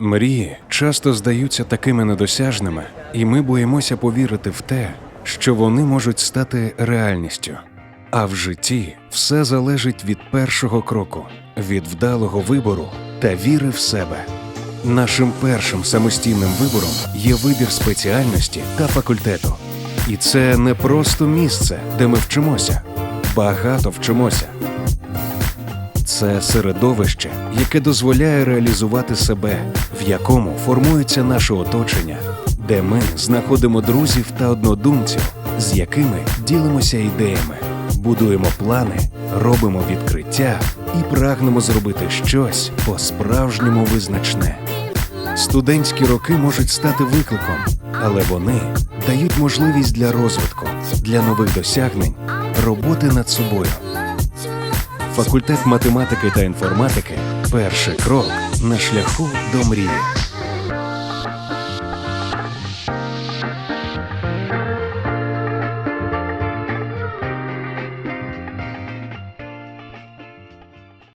Мрії часто здаються такими недосяжними, і ми боїмося повірити в те, що вони можуть стати реальністю. А в житті все залежить від першого кроку, від вдалого вибору та віри в себе. Нашим першим самостійним вибором є вибір спеціальності та факультету. І це не просто місце, де ми вчимося, багато вчимося. Це середовище, яке дозволяє реалізувати себе, в якому формується наше оточення, де ми знаходимо друзів та однодумців, з якими ділимося ідеями, будуємо плани, робимо відкриття і прагнемо зробити щось по-справжньому визначне. Студентські роки можуть стати викликом, але вони дають можливість для розвитку, для нових досягнень, роботи над собою. Факультет математики та інформатики перший крок на шляху до мрії.